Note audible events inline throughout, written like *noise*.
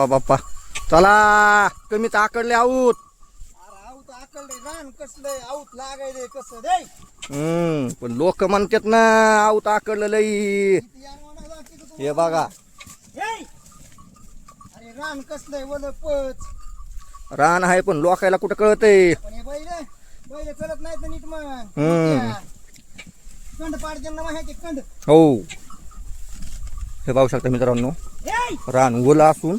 बाप्पा बाप्पा. चला कमीच आकडले आऊत. आऊत आकल रे रान कसलंय आऊत लागायले कसं दे हम्म पण लोक म्हणतात ना आऊत आकडलं लई? हे बघा! अरे रान कसलंय वल पच. रान आहे पण लोकायला कुठं कळतंय? हे चलत नाहीत नीट मग. हम्म. कंड माहिती हो. हे पाहू शकता मित्रांनो! रान ओला असून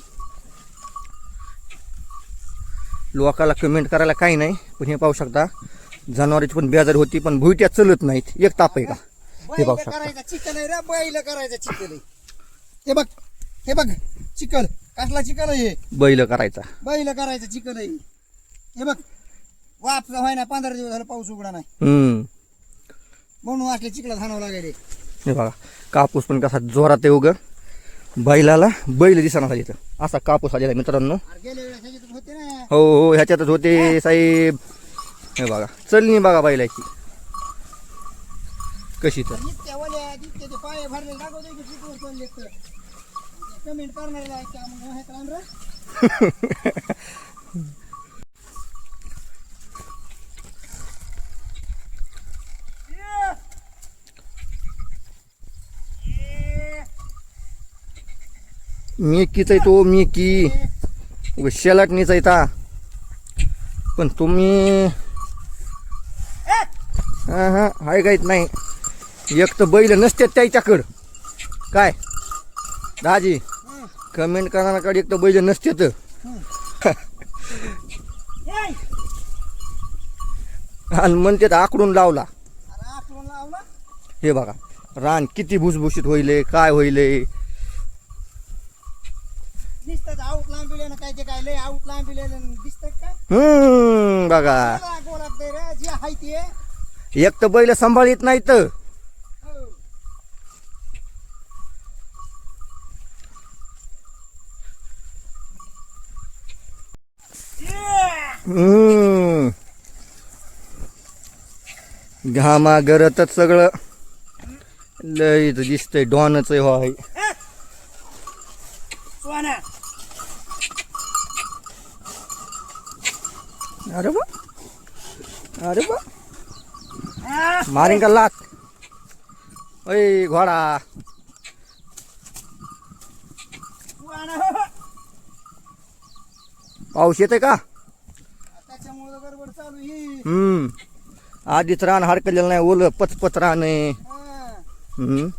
लोकाला कमेंट करायला काही नाही पण हे पाहू शकता जनावरांची पण बेजार होती पण भुईट्या चलत नाहीत. एक ताप आहे का? हे पाहू शकता. करायचा चिकल आहे रे बैल करायचा आहे. हे बघ हे बघ चिकल कसला चिकल आहे? बैल करायचा. बैल करायचं चिकल आहे. हे बघ वापसा व्हाय ना पंधरा दिवस झालं पाऊस उघडा नाही. म्हणून असले चिकला धानावं लागेल हे. बघा कापूस पण कसा जोरात आहे उग. बैलाला बैल दिसणार इथं. असा कापूस आलेला मित्रांनो. हो हो ह्याच्यातच होते साहेब. हे बघा चलनी बघा बैलाची. कशी तर. इतक्या *laughs* वल्या इतके ते पाय भरले दाखवते की चिकवर चालले तर कमेंट करणाऱ्याला आहे का मग माहीत राहणार रे? मिकीचा आहे तो मिकी. शेलाटणीचा आहे ता. पण तुम्ही हा हा हाय काहीच नाही? एक तर बैल नसते त्याच्याकडं. काय? दाजी. कमेंट करणाऱ्याकडे एक तर बैल नसते तर! आणि म्हणते तर आकडून लावला? हे बघा रान किती भुसभुशीत होईले काय होईले? दिसतात आऊट लांबिले ना काय ते काय लय आऊट दिसतात हम्म बघा. चला, गोलात दे रे जे ते एक तर बैल सांभाळीत नाही तर हो. हम्म. घामा गरतच सगळं. लय दिसतंय डॉनच होय सोना अरे बा. अरे बा. मारेन का लात? ओय घोडा. पाऊस येते का? हम्म. आधीच रान हरकलेलं नाही ओलं पचपच रान आहे. हम्म.